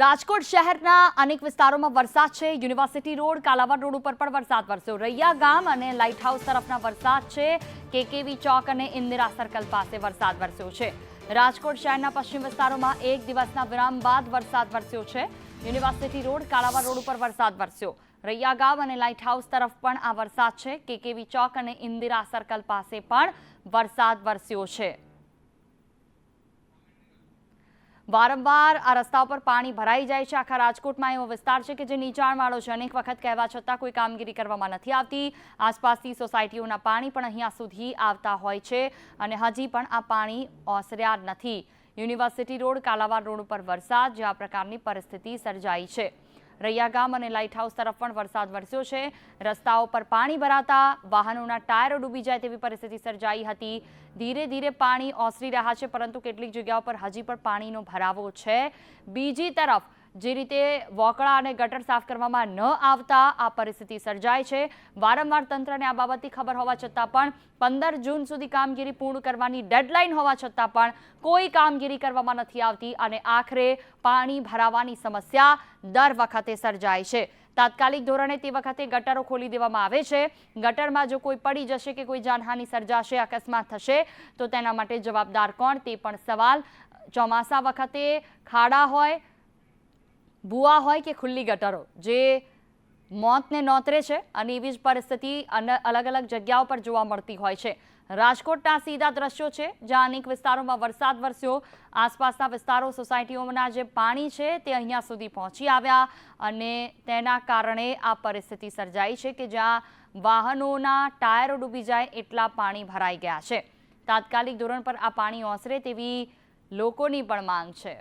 રાજકોટ શહેરના અનેક વિસ્તારોમાં વરસાદ છે. યુનિવર્સિટી રોડ, કાલાવાડ રોડ ઉપર પણ વરસાદ વરસ્યો. રૈયા ગામ અને લાઇટ હાઉસ તરફના વરસાદ છે. કેકેવી ચોક અને ઇન્દિરા સર્કલ પાસે વરસાદ વરસ્યો છે. રાજકોટ શહેરના પશ્ચિમ વિસ્તારોમાં એક દિવસના વિરામ બાદ વરસાદ વરસ્યો છે. યુનિવર્સિટી રોડ, કાલાવાડ રોડ ઉપર વરસાદ વરસ્યો. રૈયા ગામ અને લાઇટ હાઉસ તરફ પણ આ વરસાદ છે. કેકેવી ચોક અને ઇન્દિરા સર્કલ પાસે પણ વરસાદ વરસ્યો છે. વારંવાર આ રસ્તા ઉપર પાણી ભરાઈ જાય છે. આખા રાજકોટમાં એવો વિસ્તાર છે કે જે નીચાણવાળો છે. અનેક વખત કહેવા છતાં કોઈ કામગીરી કરવામાં નથી આવતી. આસપાસની સોસાયટીઓના પાણી પણ અહીંયા સુધી આવતા હોય છે અને હજી પણ આ પાણી ઓસર્યા નથી. યુનિવર્સિટી રોડ, કાલાવાડ રોડ ઉપર વરસાદ, જે આ પ્રકારની પરિસ્થિતિ સર્જાઈ છે. રૈયા ગામ અને લાઇટ હાઉસ તરફ પણ વરસાદ વરસ્યો છે. રસ્તાઓ પર પાણી ભરાતા વાહનોના ટાયરો ડૂબી જાય તેવી પરિસ્થિતિ સર્જાઈ હતી. ધીરે ધીરે પાણી ઓસરી રહ્યા છે, પરંતુ કેટલીક જગ્યાઓ પર હજી પણ પાણીનો ભરાવો છે. બીજી તરફ જે રીતે વોકળા અને ગટર સાફ કરવામાં ન આવતા આ પરિસ્થિતિ સર્જાય છે. વારંવાર તંત્રને આ બાબતની ખબર હોવા છતાં પણ પંદર જૂન સુધી કામગીરી પૂર્ણ કરવાની ડેડલાઇન હોવા છતાં પણ કોઈ કામગીરી કરવામાં નથી આવતી અને આખરે પાણી ભરાવાની સમસ્યા દર વખતે સર્જાય છે. તાત્કાલિક ધોરણે તે વખતે ગટરો ખોલી દેવામાં આવે છે. ગટરમાં જો કોઈ પડી જશે કે કોઈ જાનહાની સર્જાશે, અકસ્માત થશે, તો તેના માટે જવાબદાર કોણ તે પણ સવાલ ચોમાસા વખતે ખાડા હોય ભૂવા હોય કે ખુલ્લી ગટરો, જે મોતને નોતરે છે અને એવી જ પરિસ્થિતિ અલગ અલગ જગ્યાઓ પર જોવા મળતી હોય છે. રાજકોટના સીધા દ્રશ્યો છે, જ્યાં અનેક વિસ્તારોમાં વરસાદ વરસ્યો. આસપાસના વિસ્તારો સોસાયટીઓના જે પાણી છે તે અહીંયા સુધી પહોંચી આવ્યા અને તેના કારણે આ પરિસ્થિતિ સર્જાઈ છે કે જ્યાં વાહનોના ટાયરો ડૂબી જાય એટલા પાણી ભરાઈ ગયા છે. તાત્કાલિક ધોરણ પર આ પાણી ઓસરે તેવી લોકોની પણ માંગ છે.